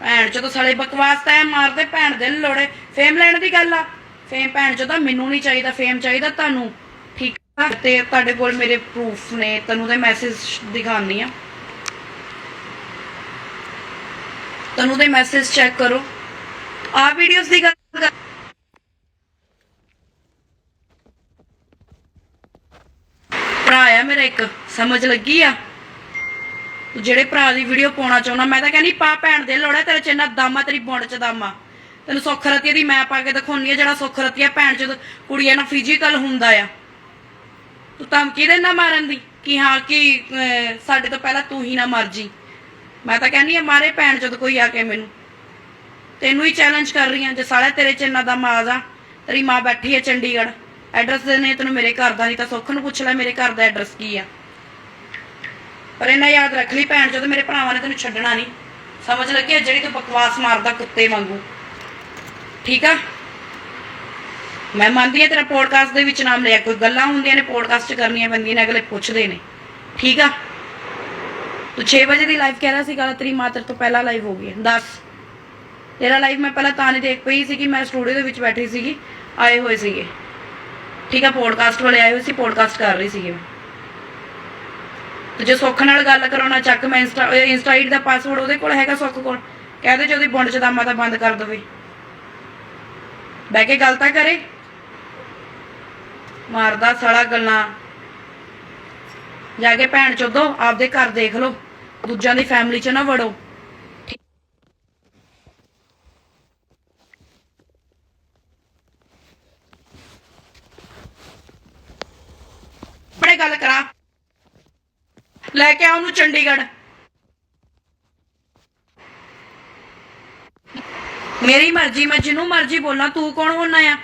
ਭੈਣ ਚੋਦ ਸਾਲੇ ਬਕਵਾਸ ਤਾਂ ਐ ਮਾਰਦੇ, ਭੈਣ ਦੇ ਲੋੜੇ। ਫੇਮ ਲੈਣ ਦੀ ਗੱਲ ਆ। ਫੇਮ ਭੈਣ ਚੋਦ ਤਾਂ ਮੈਨੂੰ ਨਹੀਂ ਚਾਹੀਦਾ, ਫੇਮ ਚਾਹੀਦਾ ਤੁਹਾਨੂੰ। ਠੀਕ ਆ, ਤੇ ਤੁਹਾਡੇ ਕੋਲ ਮੇਰੇ ਪ੍ਰੂਫ ਨੇ, ਤੈਨੂੰ ਦੇ ਮੈਸੇਜ ਦਿਖਾਉਣੀ ਆ। ਤੈਨੂੰ ਦੇ ਮੈਸੇਜ ਚੈੱਕ ਕਰੋ। ਆ ਵੀਡੀਓਜ਼ ਦੀ ਗੱਲ ਕਰ- ਭਰਾ ਆ ਮੇਰਾ ਇੱਕ, ਸਮਝ ਲੱਗੀ ਆ? ਤੂੰ ਜਿਹੜੇ ਭਰਾ ਦੀ ਵੀਡੀਓ ਪਾਉਣਾ ਚਾਹੁੰਦਾ, ਮੈਂ ਤਾਂ ਕਹਿੰਦੀ, ਪਾ ਭੈਣ ਦੇ ਲੋੜਾ, ਤੇਰੇ ਚ ਇੰਨਾ ਦਮ ਆ, ਤੇਰੀ ਬੁੰਡ ਚ ਦਮ ਆ। ਤੈਨੂੰ ਸੁੱਖ ਰਤੀਆ ਦੀ ਮੈਂ ਪਾ ਕੇ ਦਿਖਾਉਣੀ ਆ, ਜਿਹੜਾ ਸੁੱਖ ਰਤੀਆ ਭੈਣ ਚ ਕੁੜੀਆਂ ਨਾਲ ਫਿਜ਼ੀਕਲ ਹੁੰਦਾ ਆ। ਤੂੰ ਧਮਕੀ ਦੇ ਨਾ ਮਾਰਨ ਦੀ, ਕਿ ਹਾਂ, ਕਿ ਸਾਡੇ ਤੋਂ ਪਹਿਲਾਂ ਤੂੰ ਹੀ ਨਾ ਮਰ ਜੀ। ਮੈਂ ਤਾਂ ਕਹਿੰਦੀ ਆ, ਮਾਰੇ ਭੈਣ ਚੋਦ ਕੋਈ ਆ ਕੇ ਮੈਨੂੰ। ਤੈਨੂੰ ਹੀ ਚੈਲੰਜ ਕਰ ਰਹੀ ਆ, ਜੇ ਸਾਲਾ ਤੇਰੇ ਚ ਇੰਨਾ ਦਮ ਆ ਜਾ, ਤੇਰੀ ਮਾਂ ਬੈਠੀ ਹੈ ਚੰਡੀਗੜ੍ਹ ਐਡਰੈਸ ਦੇ ਤੈਨੂੰ ਮੇਰੇ ਘਰ ਦਾ ਨਹੀਂ ਤਾਂ ਸੁੱਖ ਨੂੰ ਪੁੱਛ ਲੈ, ਮੇਰੇ ਘਰ ਦਾ ਐਡਰੈਸ ਕੀ ਆ। ਪਰ ਇਹਨਾਂ ਯਾਦ ਰੱਖ ਲਈ ਭੈਣ, ਜਦੋਂ ਮੇਰੇ ਭਰਾਵਾਂ ਨੇ ਤੈਨੂੰ ਛੱਡਣਾ ਨਹੀਂ, ਸਮਝ ਲੱਗੀ ਜਿਹੜੀ ਤੂੰ ਬਕਵਾਸ ਮਾਰਦਾ ਕੁੱਤੇ ਵਾਂਗੂ। ਠੀਕ ਆ? ਮੈਂ ਮੰਨਦੀ ਆ ਤੇਰਾ ਪੋਡਕਾਸਟ ਦੇ ਵਿੱਚ ਨਾਮ ਲਿਆ, ਕੋਈ ਗੱਲਾਂ ਹੁੰਦੀਆਂ ਨੇ ਪੋਡਕਾਸਟ ਕਰਨੀਆਂ ਪੈਂਦੀਆਂ ਨੇ, ਅਗਲੇ ਪੁੱਛਦੇ ਨੇ। ਠੀਕ ਆ? ਤੂੰ 6 ਵਜੇ ਦੀ ਲਾਈਵ ਕਹਿ ਰਿਹਾ ਸੀ, ਗੱਲ ਤੇਰੀ ਮਾਤਰ ਤੋਂ ਪਹਿਲਾਂ ਲਾਈਵ ਹੋ ਗਈ ਹੈ ਦੱਸ। ਤੇਰਾ ਲਾਈਵ ਮੈਂ ਪਹਿਲਾਂ ਤਾਂ ਨਹੀਂ ਦੇਖ ਪਈ ਸੀ ਕਿ ਮੈਂ ਸਟੂਡੀਓ ਦੇ ਵਿੱਚ ਬੈਠੀ ਸੀਗੀ, ਆਏ ਹੋਏ ਸੀਗੇ। ਠੀਕ ਆ ਪੋਡਕਾਸਟ ਵਾਲੇ ਆਏ ਹੋਏ ਸੀ ਪੋਡਕਾਸਟ ਕਰ ਰਹੀ ਸੀਗੀ ਮੈਂ। ਤੇ ਜੇ ਸੁੱਖ ਨਾਲ ਗੱਲ ਕਰਾਉਣਾ, ਚੱਕ ਮੈਂ ਇੰਸਟਾ ਇੰਸਟਾ ਦਾ ਪਾਸਵਰਡ ਉਹਦੇ ਕੋਲ ਹੈਗਾ ਸੁੱਖ ਕੋਲ। ਕਹਦੇ ਜੇ ਉਹਦੀ ਬੁੰਡ ਚ ਦਾਮਾ ਤਾਂ ਬੰਦ ਕਰ ਦਵੇ। ਬਹਿ ਕੇ ਗੱਲ ਤਾਂ ਕਰੇ। ਮਾਰਦਾ ਸਾਲਾ ਗੱਲਾਂ। ਜਾ ਕੇ ਭੈਣ ਚੋਦੋ, ਆਪਦੇ ਘਰ ਦੇਖ ਲਓ। ਦੂਜਿਆਂ ਦੀ ਫੈਮਿਲੀ ਚ ਨਾ ਵੜੋ। ਬੜੇ ਗੱਲ ਕਰਾ। ਲੈ ਕੇ ਆ ਉਹਨੂੰ ਚੰਡੀਗੜ੍ਹ। ਮੇਰੀ ਮਰਜ਼ੀ, ਮੈਂ ਜਿਹਨੂੰ ਮਰਜ਼ੀ ਬੋਲਾਂ, ਤੂੰ ਕੌਣ ਹੋਣਾ ਆ?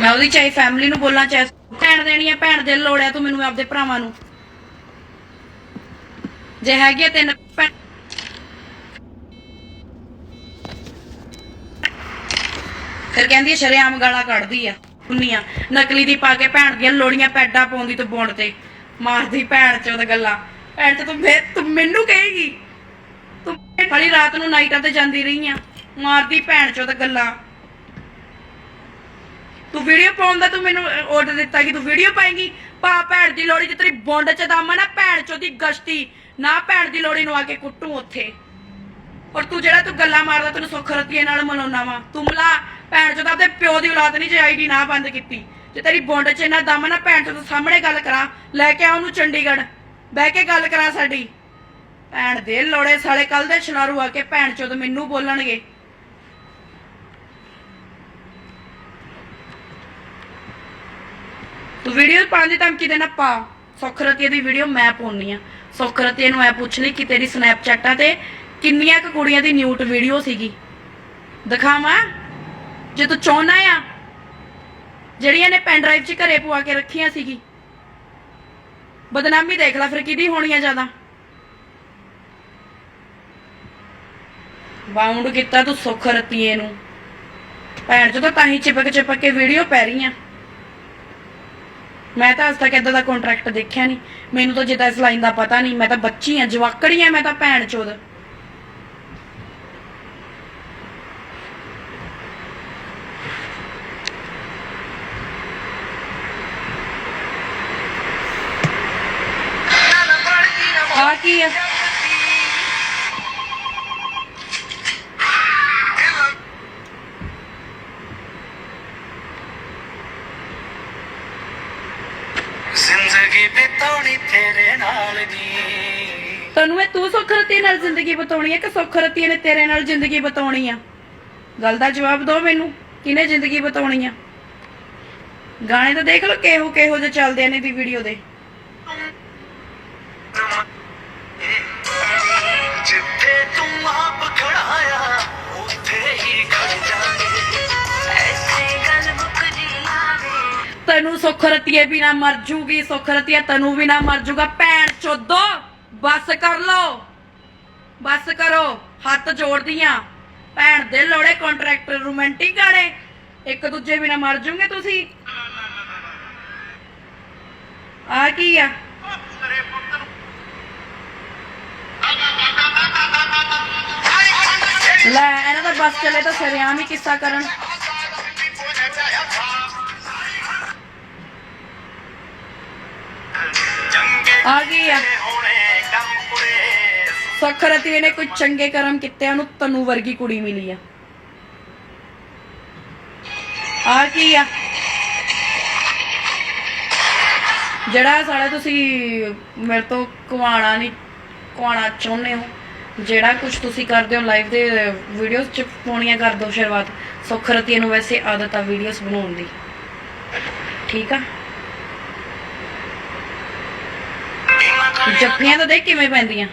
ਮੈਂ ਉਹਦੀ ਚਾਹੇ ਫੈਮਿਲੀ ਨੂੰ ਬੋਲਾਂ, ਚਾਹੇ ਭੈਣ ਦੇਣੀ ਆ, ਭੈਣ ਦੇ ਲੋੜ ਲੋੜਿਆ ਤੂੰ ਮੈਨੂੰ ਆਪਦੇ ਭਰਾਵਾਂ ਨੂੰ। ਜੇ ਹੈਗੇ ਆ ਤਿੰਨ ਭੈਣ ਫਿਰ ਕਹਿੰਦੀ ਆ, ਸ਼ਰੇਆਮ ਗਾਲਾਂ ਕੱਢਦੀ ਆ। ਹੁੰਨੀਆਂ ਨਕਲੀ ਦੀ ਪਾ ਕੇ ਭੈਣ ਦੀਆਂ ਲੋੜੀਆਂ ਪੈਡਾਂ ਪਾਉਂਦੀ ਤੂੰ ਬੁਣ ਤੇ। ਮਾਰਦੀ ਭੈਣ ਚ ਉਹਦਾ ਗੱਲਾਂ। ਭੈਣ ਤੇ ਤੂੰ ਫੇਰ ਤੂੰ ਮੈਨੂੰ ਕਹੇਗੀ, ਤੂੰ ਖਾਲੀ ਰਾਤ ਨੂੰ ਨਾਈਟਾਂ ਤੇ ਜਾਂਦੀ ਰਹੀ ਆ। ਮਾਰਦੀ ਭੈਣ ਚ ਉਹਦਾ ਗੱਲਾਂ। ਤੂੰ ਵੀਡੀਓ ਪਾਉਣ ਦਾ ਤੂੰ ਮੈਨੂੰ ਆਰਡਰ ਦਿੱਤਾ ਕਿ ਤੂੰ ਵੀਡੀਓ ਪਾਏਂਗੀ? ਪਾ ਭੈਣ ਦੀ ਲੋੜੀ ਤੇ ਤੇਰੀ ਬੁੰਡ ਚ ਦਮ ਆ ਨਾ, ਭੈਣ ਚ ਉਹਦੀ ਗਸ਼ਤੀ। ਨਾ ਭੈਣ ਦੀ ਲੋੜੀ ਨੂੰ ਆ ਕੇ ਕੁੱਟੂ ਉੱਥੇ। ਔਰ ਤੂੰ ਜਿਹੜਾ ਤੂੰ ਗੱਲਾਂ ਮਾਰਦਾ, ਤੈਨੂੰ ਸੁੱਖ ਰਤੀਏ ਨਾਲ ਮਨਾਉਣਾ ਵਾ। ਤੂੰ ਮਲਾ ਭੈਣ ਚੋਦ, ਆਪਦੇ ਪਿਓ ਦੀ ਔਲਾਦ ਨਹੀਂ ਜੇ ਆਈਡੀ ਨਾ ਬੰਦ ਕੀਤੀ। ਜੇ ਤੇਰੀ ਬੁੰਡ 'ਚ ਇੰਨਾ ਦਮ ਨਾ ਭੈਣ ਚੋਦ, ਸਾਹਮਣੇ ਗੱਲ ਕਰਾਂ, ਲੈ ਕੇ ਆ ਉਹਨੂੰ ਚੰਡੀਗੜ੍ਹ। ਬਹਿ ਕੇ ਗੱਲ ਕਰਾਂ ਸਾਡੀ। ਭੈਣ ਦੇ ਲੋੜੇ ਸਾਲੇ ਕੱਲ ਦੇ ਛਲਾਰੂ ਆ ਕੇ ਭੈਣ ਚੋਦ ਮੈਨੂੰ ਬੋਲਣਗੇ। ਤੂੰ ਵੀਡੀਓ ਪਾਉਣ ਦੀ ਧਮਕੀ ਦੇਣਾ ਪਾ। ਸੁਖਰਤੀਏ ਦੀ ਵੀਡੀਓ ਮੈਂ ਪਾਉਣੀ ਆ। ਸੁਖਰਤੀਏ ਨੂੰ ਐ ਪੁੱਛ ਲਈ ਕਿ ਤੇਰੀ ਸਨੈਪਚੈਟਾਂ ਤੇ ਕਿੰਨੀਆਂ ਕੁ ਕੁੜੀਆਂ ਦੀ ਨਿਊਟ ਵੀਡੀਓ ਸੀਗੀ। ਦਿਖਾਵਾਂ? ਜੇ ਤੂੰ ਚਾਹਨਾ ਆ, ਜਿਹੜੀਆਂ ਨੇ ਪੈਨ ਡਰਾਈਵ 'ਚ ਘਰੇ ਪਵਾ ਕੇ ਰੱਖੀਆਂ ਸੀਗੀ, ਬਦਨਾਮੀ ਦੇਖ ਲੈ ਫਿਰ ਕਿਹਦੀ ਹੋਣੀ ਆ ਜ਼ਿਆਦਾ। ਬਾਉਂਡ ਕੀਤਾ ਤੂੰ ਸੁੱਖ ਰਤੀਏ ਨੂੰ। ਭੈਣ ਚੋਂ ਤਾਂ ਹੀ ਚਿਪਕ ਚਿਪਕ ਕੇ ਵੀਡੀਓ ਪੈ ਰਹੀਆਂ ਮੈਂ ਤਾਂ ਅੱਜ ਤੱਕ ਏਦਾਂ ਦਾ ਕੰਟਰੈਕਟ ਦੇਖਿਆ ਨਹੀਂ। ਮੈਨੂੰ ਤਾਂ ਜਿੱਦਾਂ ਇਸ ਲਾਈਨ ਦਾ ਪਤਾ ਨਹੀਂ। ਮੈਂ ਤਾਂ ਬੱਚੀ ਆ, ਜਵਾਕੜੀ ਆ ਮੈਂ ਤਾਂ ਭੈਣ ਚੋਦ। ਆ ਕੀ ਆ? ਜ਼ਿੰਦਗੀ ਬਿਤਾਉਣੀ ਤੇਰੇ ਨਾਲ ਦੀ। ਤੈਨੂੰ ਇਹ ਤੂੰ ਸੁੱਖ ਰਤੀ ਨਾਲ ਜ਼ਿੰਦਗੀ ਬਤਾਉਣੀ ਹੈ ਕਿ ਸੁੱਖ ਰਤੀ ਨੇ ਤੇਰੇ ਨਾਲ ਜ਼ਿੰਦਗੀ ਬਤਾਉਣੀ ਆ? ਗੱਲ ਦਾ ਜਵਾਬ ਦਿਓ ਮੈਨੂੰ ਕਿਹਨੇ ਜ਼ਿੰਦਗੀ ਬਤਾਉਣੀ ਆ? ਗਾਣੇ ਤਾਂ ਦੇਖ ਲਓ ਕਿਹੋ ਕਿਹੋ ਜਿਹੇ ਚੱਲਦੇ ਨੇ ਦੀ ਵੀਡੀਓ ਦੇ। ਜਿੱਥੇ ਤੂੰ ਆਪ ਖੜਾਇਆ ਉੱਥੇ ਹੀ ਖੜ ਜਾਗੇ ਐਸੀ ਗੱਲ ਮੁੱਕ ਜੀ ਆਵੇ। ਤੈਨੂੰ ਸੁੱਖ ਰਤੀਏ ਵੀ ਨਾ ਮਰ ਜੂਗੀ ਸੁੱਖ ਰਤੀਆ ਤੈਨੂੰ ਵੀ ਨਾ ਮਰ ਜੂਗਾ। ਭੈਣ ਚੋਦੋ ਬਸ ਕਰ ਲੋ ਬਸ ਕਰੋ ਹੱਥ ਜੋੜਦੀਆਂ। ਭੈਣ ਦੇ ਲੋੜੇ ਕੰਟਰੈਕਟਰ ਰੋਮਾਂਟਿਕ ਗਾਣੇ। ਇੱਕ ਦੂਜੇ ਬਿਨਾ ਮਰ ਜੂਗੇ ਤੁਸੀਂ। ਆ ਕੀ ਆ? ਤੇਰੇ ਪੁੱਤ ਨੂੰ। ਲੈ, ਇਹਨਾਂ ਦਾ ਬਸ ਚੱਲੇ ਤਾਂ ਸਰਿਆਮ ਹੀ ਕਿੱਸਾ ਕਰਨ। ਆ ਗਈ ਆ। ਸਖਰਤੀ ਨੇ ਕੋਈ ਚੰਗੇ ਕਰਮ ਕੀਤੇ, ਉਹਨੂੰ ਤਨੂ ਵਰਗੀ ਕੁੜੀ ਮਿਲੀ ਆ। ਆ ਕੀ ਆ? ਜਿਹੜਾ ਸਾਲਾ ਤੁਸੀਂ ਮੇਰੇ ਤੋਂ ਕਵਾਣਾ ਨਹੀਂ ਕਵਾਣਾ ਚਾਹੁੰਦੇ ਹੋ। ਜਿਹੜਾ ਕੁਝ ਤੁਸੀਂ ਕਰਦੇ ਹੋ ਲਾਈਵ ਦੇ ਵੀਡੀਓਜ਼ ਚ ਪਾਉਣੀਆਂ ਕਰ ਦਿਓ ਸ਼ੁਰੂਆਤ। ਸੁਖਰਤੀ ਨੂੰ ਵੈਸੇ ਆਦਤ ਆ ਵੀਡੀਓਜ਼ ਬਣਾਉਣ ਦੀ। ਠੀਕ ਆ? ਜੱਫੀਆਂ ਤਾਂ ਦੇਖ ਕਿਵੇਂ ਪੈਂਦੀਆਂ।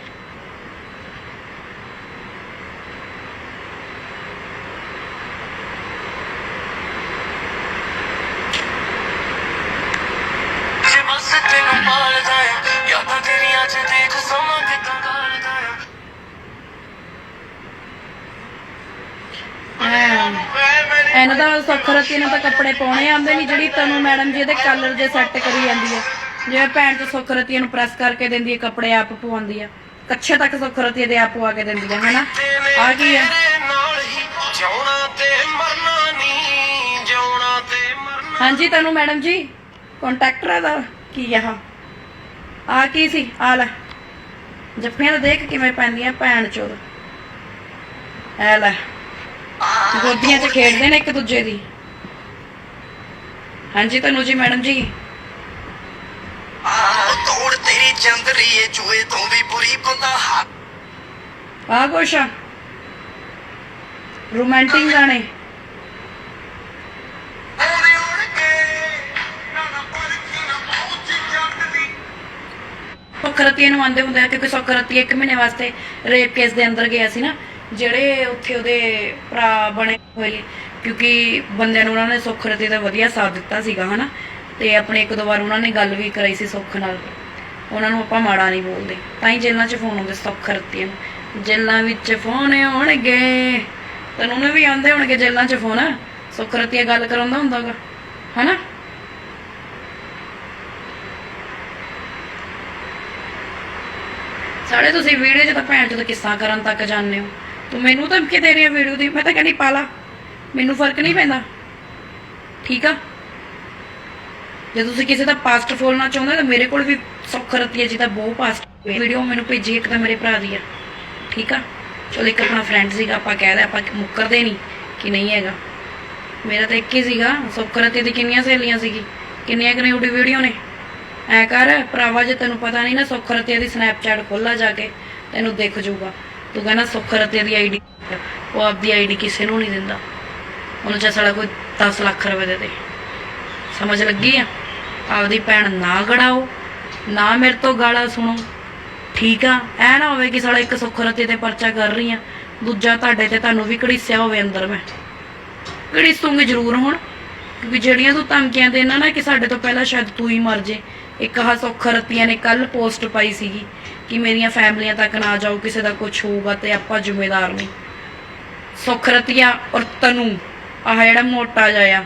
ਸੁਖਰਤੀ ਨੂੰ ਤਾਂ ਕੱਪੜੇ ਪਾਉਣੇ ਆਉਂਦੇ ਨਹੀਂ, ਜਿਹੜੀ ਤਨੂੰ ਮੈਡਮ ਜੀ ਇਹਦੇ ਕਲਰ ਜੇ ਸੈੱਟ ਕਰੀ ਜਾਂਦੀ ਹੈ। ਜਿਵੇਂ ਭੈਣ ਤੇ ਸੁਖਰਤੀ ਨੂੰ ਪ੍ਰੈਸ ਕਰਕੇ ਦਿੰਦੀ ਹੈ, ਕੱਪੜੇ ਆਪ ਪਵਾਉਂਦੀ ਆ ਕੱਛੇ ਤੱਕ ਸੁਖਰਤੀ ਇਹਦੇ ਆਪ ਪਵਾ ਕੇ ਦਿੰਦੀ ਹੈ, ਹੈਨਾ? ਆ ਕੀ ਆ ਹਾਂਜੀ, ਤਨੂੰ ਮੈਡਮ ਜੀ ਕੰਟੈਕਟਰ ਦਾ ਕੀ ਆ ਆ ਕੀ ਸੀ? ਆ ਲੈ। ਜੱਫੀਆਂ ਤਾਂ ਦੇਖ ਕਿਵੇਂ ਪੈਂਦੀਆਂ ਭੈਣ ਚੋਦ। ਐ ਲੈ। ਗੋਦੀਆਂ 'ਚ ਖੇਡਦੇ ਨੇ ਇੱਕ ਦੂਜੇ ਦੀ। ਹਾਂਜੀ ਤਨੂੰ ਜੀ ਮੈਡਮ ਜੀ। ਆ ਤੋੜ ਤੇਰੀ ਚੰਦਰੀ ਏ ਚੂਹੇ ਤੋਂ ਵੀ ਬੁਰੀ ਬੰਦਾ ਹੱਥ ਆ ਕੁਛ? ਰੋਮਾਂਟਿਕ ਗਾਣੇ। ਕੇ ਨਾ ਆਂਦੇ ਹੁੰਦੇ ਆ ਕਿਉਂਕਿ ਸੁਖਰਤੀ ਇੱਕ ਮਹੀਨੇ ਵਾਸਤੇ ਰੇਪ ਕੇਸ ਦੇ ਅੰਦਰ ਗਿਆ ਸੀ ਨਾ। ਜਿਹੜੇ ਉੱਥੇ ਉਹਦੇ ਭਰਾ ਬਣੇ ਹੋਏ ਕਿਉਂਕਿ ਬੰਦਿਆਂ ਨੂੰ ਉਹਨਾਂ ਨੇ ਸੁਖਰਤੀ ਦਾ ਵਧੀਆ ਸਾਥ ਦਿੱਤਾ ਸੀਗਾ, ਹਨਾ? ਤੇ ਆਪਣੇ ਇੱਕ ਦੋ ਵਾਰ ਉਹਨਾਂ ਨੇ ਗੱਲ ਵੀ ਕਰਾਈ ਸੀ ਸੁੱਖ ਨਾਲ। ਉਹਨਾਂ ਨੂੰ ਆਪਾਂ ਮਾੜਾ ਨਹੀਂ ਬੋਲਦੇ। ਤਾਂ ਹੀ ਜੇਲ੍ਹਾਂ 'ਚ ਫੋਨ ਆਉਂਦੇ ਸੁਖਰਤੀ ਨੂੰ। ਜੇਲ੍ਹਾਂ ਵਿੱਚ ਫੋਨ ਆਉਣਗੇ। ਤੈਨੂੰ ਨੇ ਵੀ ਆਉਂਦੇ ਹੋਣਗੇ ਜੇਲ੍ਹਾਂ 'ਚ ਫੋਨ ਸੁਖਰਤੀ ਗੱਲ ਕਰਾਉਂਦਾ ਹੁੰਦਾਗਾ, ਹਨਾ? ਸਾਰੇ ਤੁਸੀਂ ਵੀਡੀਓ 'ਚ ਤਾਂ ਭੈਣ ਚੋਦ ਕਿੱਸਾ ਕਰਨ ਤੱਕ ਜਾਂਦੇ ਹੋ? ਤੂੰ ਮੈਨੂੰ ਤਾਂ ਕਿ ਤੇਰੀ ਵੀਡੀਓ ਦੀ, ਮੈਂ ਤਾਂ ਕਹਿੰਦੀ ਪਾ ਲਾ। ਮੈਨੂੰ ਫ਼ਰਕ ਨਹੀਂ ਪੈਂਦਾ। ਠੀਕ ਆ? ਜੇ ਤੁਸੀਂ ਕਿਸੇ ਦਾ ਪਾਸਟ ਫੋਲਣਾ ਚਾਹੁੰਦੇ ਤਾਂ ਮੇਰੇ ਕੋਲ ਵੀ ਸੁਖਰਤੀ ਹੈ ਜੀ ਤਾਂ ਬਹੁਤ ਪਾਸਟ ਵੀਡੀਓ ਮੈਨੂੰ ਭੇਜੀ ਇੱਕ ਤਾਂ ਮੇਰੇ ਭਰਾ ਦੀ ਆ। ਠੀਕ ਆ? ਚਲੋ ਇੱਕ ਆਪਣਾ ਫਰੈਂਡ ਸੀਗਾ, ਆਪਾਂ ਕਹਿ ਦੇ ਆਪਾਂ ਮੁੱਕਰਦੇ ਨਹੀਂ ਕਿ ਨਹੀਂ ਹੈਗਾ। ਮੇਰਾ ਤਾਂ ਇੱਕ ਹੀ ਸੀਗਾ ਸੁਖਰਤੀ ਦੀ ਕਿੰਨੀਆਂ ਸਹੇਲੀਆਂ ਸੀਗੀ, ਕਿੰਨੀਆਂ ਕਨੇਡੀ ਵੀਡੀਓ ਨੇ। ਐ ਕਰ, ਭਰਾਵਾ, ਜੇ ਤੈਨੂੰ ਪਤਾ ਨਹੀਂ ਨਾ ਸੁਖਰਤੇ ਦੀ ਸਨੈਪਚੈਟ ਖੋਲਾ ਜਾ ਕੇ, ਤੈਨੂੰ ਦਿਖ ਜਾਊਗਾ। ਤੂੰ ਕਹਿੰਦਾ ਸੁਖਰਤੇ ਦੀ ਆਈਡੀ ਉਹ ਆਪਦੀ ਆਈਡੀ ਕਿਸੇ ਨੂੰ ਨਹੀਂ ਦਿੰਦਾ। ਉਹਨੂੰ ਚਾਹੇ ਸਾਲਾ ਕੋਈ 10 ਲੱਖ ਰੁਪਏ ਦੇ ਦੇ। ਸਮਝ ਲੱਗੀ ਆ? ਆਪਦੀ ਭੈਣ ਨਾ ਗੜਾਓ, ਨਾ ਮੇਰੇ ਤੋਂ ਗਾਲਾਂ ਸੁਣੋ। ਠੀਕ ਆ? ਐ ਨਾ ਹੋਵੇ ਕਿ ਸਾਲਾ ਇੱਕ ਸੁਖਰਤੇ ਤੇ ਪਰਚਾ ਕਰ ਰਹੀ ਆ, ਦੂਜਾ ਤੁਹਾਡੇ ਤੇ ਤੁਹਾਨੂੰ ਵੀ ਘੜੀਸਿਆ ਹੋਵੇ ਅੰਦਰ ਮੈਂ। ਘੜੀਸੂਗੀ ਜ਼ਰੂਰ ਹੁਣ, ਕਿਉਂਕਿ ਜਿਹੜੀਆਂ ਤੂੰ ਧਮਕੀਆਂ ਦੇਣਾ ਨਾ ਕਿ ਸਾਡੇ ਤੋਂ ਪਹਿਲਾਂ ਸ਼ਾਇਦ ਤੂੰ ਹੀ ਮਰ ਜੇ। ਇੱਕ ਆਹ ਸੁਖਰਤੀਆਂ ਨੇ ਕੱਲ ਪੋਸਟ ਪਾਈ ਸੀਗੀ। ਕਿ ਮੇਰੀਆਂ ਫੈਮਲੀਆਂ ਤੱਕ ਨਾ ਜਾਓ, ਕਿਸੇ ਦਾ ਕੁਝ ਹੋਊਗਾ ਤੇ ਆਪਾਂ ਜ਼ਿੰਮੇਦਾਰ ਨਹੀਂ। ਸੁਖਰਤੀਆਂ ਔਰ ਤਨੂ, ਆਹ ਜਿਹੜਾ ਮੋਟਾ ਜਿਹਾ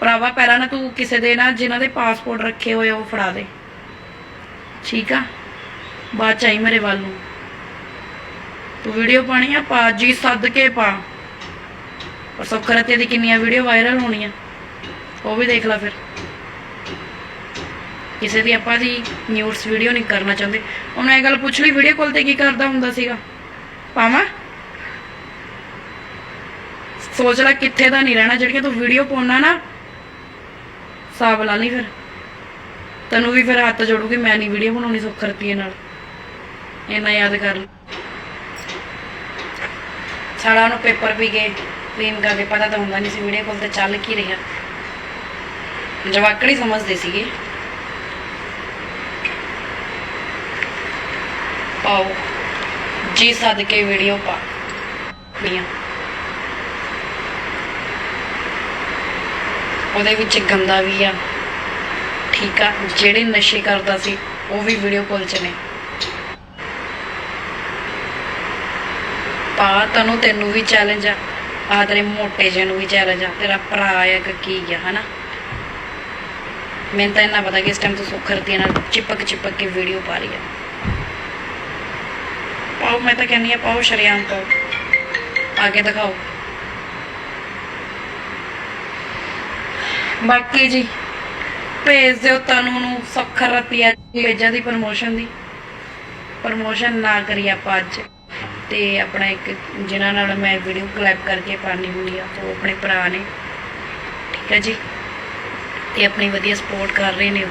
ਭਰਾਵਾ, ਪਹਿਲਾਂ ਨਾ ਤੂੰ ਕਿਸੇ ਦੇ ਨਾ, ਜਿਨ੍ਹਾਂ ਦੇ ਪਾਸਪੋਰਟ ਰੱਖੇ ਹੋਏ ਉਹ ਫੜਾ ਦੇ। ਠੀਕ ਆ? ਬਾਅਦ ਚ ਮੇਰੇ ਵੱਲ ਨੂੰ। ਤੂੰ ਵੀਡੀਓ ਪਾਣੀ ਆ? ਪਾ, ਜੀ ਸੱਦ ਕੇ ਪਾ। ਔਰ ਸੁਖਰਤੇ ਦੀ ਕਿੰਨੀਆਂ ਵੀਡੀਓ ਵਾਇਰਲ ਹੋਣੀਆਂ। ਉਹ ਵੀ ਦੇਖ ਲੈ ਫਿਰ। ਕਿਸੇ ਦੀ ਆਪਾਂ ਦੀ ਨਿਊਜ਼ ਵੀਡੀਓ ਨਹੀਂ ਕਰਨਾ ਚਾਹੁੰਦੇ। ਉਹਨੂੰ ਇਹ ਗੱਲ ਪੁੱਛ ਲਈ ਵੀਡੀਓ ਕਾਲ ਤੇ ਕੀ ਕਰਦਾ ਹੁੰਦਾ ਸੀਗਾ? ਪਾਵਾਂ ਸੋਚ ਲੈ ਕਿੱਥੇ ਦਾ ਨਹੀਂ ਰਹਿਣਾ, ਜਿਹੜੀਆਂ ਤੂੰ ਵੀਡੀਓ ਪਾਉਣਾ ਨਾ, ਹਿਸਾਬ ਲਾ ਲਈ ਫਿਰ। ਤੈਨੂੰ ਵੀ ਫਿਰ ਹੱਥ ਜੋੜੂਗੀ, ਮੈਂ ਨਹੀਂ ਵੀਡੀਓ ਬਣਾਉਣੀ ਸੁਖਰਤੀ ਨਾਲ। ਇਹਨਾਂ ਯਾਦ ਕਰ ਲਈ ਸਾਲਾ ਨੂੰ ਪੇਪਰ ਵੀ ਗਏ ਕਲੀਨ ਕਰਕੇ ਪਤਾ ਤਾਂ ਹੁੰਦਾ ਨਹੀਂ ਸੀ ਵੀਡੀਓ ਕਾਲ ਤੇ ਚੱਲ ਕੀ ਰਿਹਾ। ਜਵਾਕੜੀ ਸਮਝਦੇ ਸੀਗੇ। ਪਾਓ। ਜੀ ਸੱਦ ਕੇ ਵੀਡੀਓ ਪਾ। ਲੀਆਂ ਉਹਦੇ ਵਿੱਚ ਗੰਦਾ ਵੀ ਆ। ਠੀਕ ਆ। ਜਿਹੜੇ ਨਸ਼ੇ ਕਰਦਾ ਸੀ, ਉਹ ਵੀ ਵੀਡੀਓ ਕਾਲ 'ਚ ਨੇ। ਪਾ ਤੈਨੂੰ ਤੈਨੂੰ ਵੀ ਚੈਲੰਜ ਆ। ਆ ਤੇਰੇ ਮੋਟੇ ਜਿਹੇ ਨੂੰ ਵੀ ਚੈਲੰਜ ਆ। ਤੇਰਾ ਭਰਾ ਆ ਕਿ ਕੀ ਆ, ਹਨਾ? ਮੈਨੂੰ ਤਾਂ ਇੰਨਾ ਪਤਾ ਕਿ ਇਸ ਟਾਈਮ ਤੂੰ ਸੁਖਰਤੀ ਨਾਲ ਚਿਪਕ ਚਿਪਕ ਕੇ ਵੀਡੀਓ ਪਾ ਰਹੀ ਆ। ਪਾਓ, ਮੈਂ ਤਾਂ ਕਹਿੰਨੀ ਆ ਪਾਓ ਸ਼ਰਿਆਮ ਪਾਓ। ਅੱਗੇ ਦਿਖਾਓ। ਬਾਕੀ ਜੀ, ਭੇਜ ਦਿਓ ਤਨੂ ਨੂੰ ਸੱਖਰ ਰੁਪਿਆ ਪੇਜਾਂ ਦੀ ਪ੍ਰਮੋਸ਼ਨ ਦੀ। ਪ੍ਰਮੋਸ਼ਨ ਨਾ ਕਰੀ ਆਪਾਂ ਅੱਜ। ਤੇ ਆਪਣਾ ਇੱਕ, ਜਿਨ੍ਹਾਂ ਨਾਲ ਮੈਂ ਵੀਡੀਓ ਕਲੈਪ ਕਰਕੇ ਪਾਣੀ ਹੁੰਦੀ ਆ, ਉਹ ਆਪਣੇ ਭਰਾ ਨੇ। ਠੀਕ ਹੈ ਜੀ? ਤੇ ਆਪਣੀ ਵਧੀਆ ਸਪੋਰਟ ਕਰ ਰਹੇ ਨੇ ਉਹ।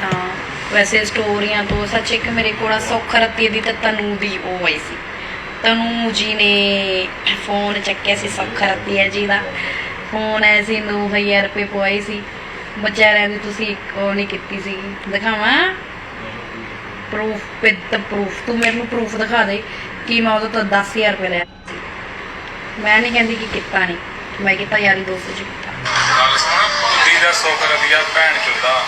ਤਾਂ ਵੈਸੇ ਸਟੋਰੀਆਂ ਤੋਂ ਸੱਚ ਇੱਕ ਮੇਰੇ ਕੋਲ ਸੁੱਖ ਰਤੀ ਦੀ ਤੇ ਤਨੂ ਦੀ, ਉਹ ਆਈ ਸੀ। ਤਨੂ ਜੀ ਨੇ ਫੋਨ ਚੱਕਿਆ ਸੀ ਸੁੱਖ ਰਤੀ ਜੀ ਦਾ। ਫੋਨ ਆਇਆ ਸੀ 9000 ਰੁਪਏ ਪਵਾਈ ਸੀ। ਵਿਚਾਰਿਆਂ ਦੀ ਤੁਸੀਂ ਉਹ ਨਹੀਂ ਕੀਤੀ ਸੀ। ਦਿਖਾਵਾਂ? ਪ੍ਰੂਫ ਵਿਦ ਪ੍ਰੂਫ ਤੂੰ ਮੈਨੂੰ ਪ੍ਰੂਫ ਦਿਖਾ ਦੇ ਕਿ ਮੈਂ ਉਹਦੇ ਤੋਂ 10000 ਰੁਪਏ ਲਿਆ ਸੀ। ਮੈਂ ਨਹੀਂ ਕਹਿੰਦੀ ਕਿ ਕੀਤਾ ਨਹੀਂ। ਮੈਂ ਕੀਤਾ ਯਾਰੀ ਦੋਸਤ ਜੀ ਕੀਤਾ। ਗੱਲ ਸੁਣ, ਬੁੱਧੀ ਦਾ ਸੁੱਖ ਰਤੀਆ ਭੈਣ ਚੁੱਦਾ।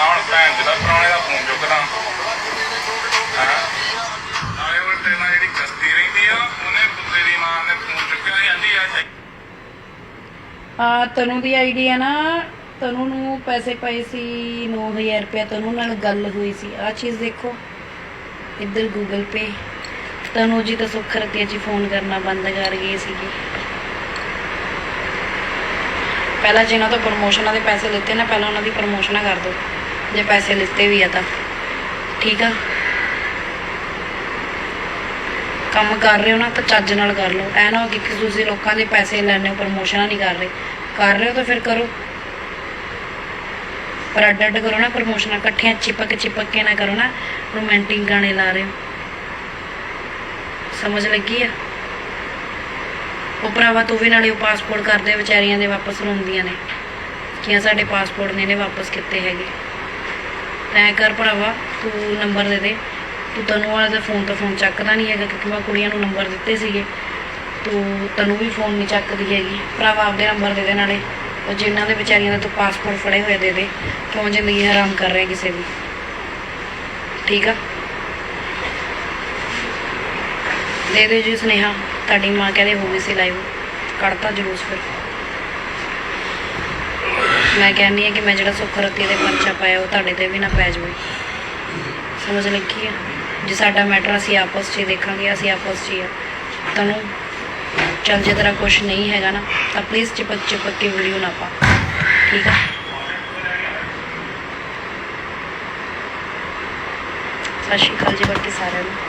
ਹੁਣ ਭੈਣ ਚੁੱਦਾ ਪ੍ਰਾਹੁਣੇ ਦਾ ਫੋਨ ਚੁੱਕਦਾ। ਹਾਂ? ਨਾਲੇ ਉਹ ਤੇਰੇ ਨਾਲ ਜਿਹੜੀ ਕਸਤੀ ਰਹਿੰਦੀ ਆ, ਉਹਨੇ ਪੁੱਤੇ ਦੀ ਮਾਂ ਨੇ ਫੋਨ ਚੁੱਕਿਆ ਸੀ ਆਂਦੀ ਆ ਚੱਕ ਆ ਤਨੂ ਦੀ ਆਈਡੀ ਹੈ ਨਾ, ਤਨੂ ਨੂੰ ਪੈਸੇ ਪਏ ਸੀ 9000 ਰੁਪਏ ਤਨੂ ਨਾਲ ਗੱਲ ਹੋਈ ਸੀ। ਆ ਚੀਜ਼ ਦੇਖੋ, ਇੱਧਰ ਗੂਗਲ ਪੇ ਤਨੂ ਜੀ ਤਾਂ ਸੁੱਖ ਰਤੀਆ ਜੀ ਫੋਨ ਕਰਨਾ ਬੰਦ ਕਰ ਗਏ ਸੀਗੇ। ਪਹਿਲਾਂ ਜਿਹਨਾਂ ਤੋਂ ਪ੍ਰਮੋਸ਼ਨਾਂ ਦੇ ਪੈਸੇ ਲਿੱਤੇ ਨਾ, ਪਹਿਲਾਂ ਉਹਨਾਂ ਦੀ ਪ੍ਰਮੋਸ਼ਨਾਂ ਕਰ ਦਿਓ। ਜੇ ਪੈਸੇ ਲਿੱਤੇ ਵੀ ਆ ਤਾਂ। ਠੀਕ ਆ? ਕੰਮ ਕਰ ਰਹੇ ਹੋ ਨਾ ਤਾਂ ਚੱਜ ਨਾਲ ਕਰ ਲਓ। ਐ ਨਾ ਕਿ ਤੁਸੀਂ ਲੋਕਾਂ ਦੇ ਪੈਸੇ ਲੈਣੇ ਪ੍ਰਮੋਸ਼ਨਾਂ ਨਹੀਂ ਕਰ ਰਹੇ। ਕਰ ਰਹੇ ਹੋ ਤਾਂ ਫਿਰ ਕਰੋ। ਪਰ ਅੱਡ ਅੱਡ ਕਰੋ ਨਾ ਪ੍ਰਮੋਸ਼ਨਾਂ ਇਕੱਠੀਆਂ ਚਿਪਕ ਚਿਪਕ ਕੇ ਨਾ ਕਰੋ ਨਾ ਰੋਮਾਂਟਿਕ ਗਾਣੇ ਲਾ ਰਹੇ ਹੋ। ਸਮਝ ਲੱਗੀ ਆ? ਉਹ ਭਰਾਵਾ ਤੂੰ ਵੀ ਨਾਲੇ ਉਹ ਪਾਸਪੋਰਟ ਕਰਦੇ ਵਿਚਾਰੀਆਂ ਦੇ ਵਾਪਸ ਰੋਂਦੀਆਂ ਨੇ। ਕਿ ਸਾਡੇ ਪਾਸਪੋਰਟ ਨੇ ਨੇ ਵਾਪਸ ਕੀਤੇ ਹੈਗੇ? ਤੈਂ ਕਰ ਭਰਾਵਾ, ਤੂੰ ਨੰਬਰ ਦੇ ਦੇ। ਤੂੰ ਤਨੂ ਵਾਲੇ ਦਾ ਫੋਨ ਤਾਂ ਫੋਨ ਚੱਕਦਾ ਨਹੀਂ ਹੈਗਾ, ਕਿਉਂਕਿ ਮੈਂ ਕੁੜੀਆਂ ਨੂੰ ਨੰਬਰ ਦਿੱਤੇ ਸੀਗੇ। ਤੂੰ ਤਨੂ ਵੀ ਫੋਨ ਨਹੀਂ ਚੱਕਦੀ ਹੈਗੀ। ਭਰਾਵਾ ਆਪਦੇ ਨੰਬਰ ਦੇ ਦੇ ਨਾਲੇ। ਉਹ ਜਿਨ੍ਹਾਂ ਦੇ ਵਿਚਾਰੀਆਂ ਦਾ ਤੂੰ ਪਾਸਪੋਰਟ ਫੜੇ ਹੋਏ ਦੇ ਦੇ। ਕਿਉਂ ਜ਼ਿੰਦਗੀ ਹਰਾਮ ਕਰ ਰਿਹਾ ਕਿਸੇ ਦੀ? ਠੀਕ ਆ? ਦੇ ਦੇ ਜੀ ਸੁਨੇਹਾ। ਤੁਹਾਡੀ ਮਾਂ ਕਹਿੰਦੇ ਹੋ ਗਈ ਸੀ ਲਾਈਵ ਕੱਢਤਾ ਜਲੂਸ ਫਿਰ। ਮੈਂ ਕਹਿੰਦੀ ਆ ਕਿ ਮੈਂ ਜਿਹੜਾ ਸੁੱਖ ਦੇ ਪਰਚਾ ਪਾਇਆ ਉਹ ਤੁਹਾਡੇ ਤੇ ਵੀ ਨਾ ਪੈ ਜਾਵੇ। ਸਮਝ ਲੱਗੀ ਆ? ਜੇ ਸਾਡਾ ਮੈਟਰ ਅਸੀਂ ਆਪਸ 'ਚ ਹੀ ਦੇਖਾਂਗੇ, ਅਸੀਂ ਆਪਸ 'ਚ ਹੀ ਆ। ਤੁਹਾਨੂੰ ਚੱਲ ਜੇ ਤੇਰਾ ਕੁਝ ਨਹੀਂ ਹੈਗਾ ਨਾ, ਤਾਂ ਪਲੀਜ਼ ਚਿਪਕ ਚਿਪਕ ਕੇ ਵੀਡੀਓ ਨਾ ਪਾ। ਠੀਕ ਆ? ਸਤਿ ਸ਼੍ਰੀ ਅਕਾਲ ਜੀ ਬਾਕੀ ਸਾਰਿਆਂ ਨੂੰ।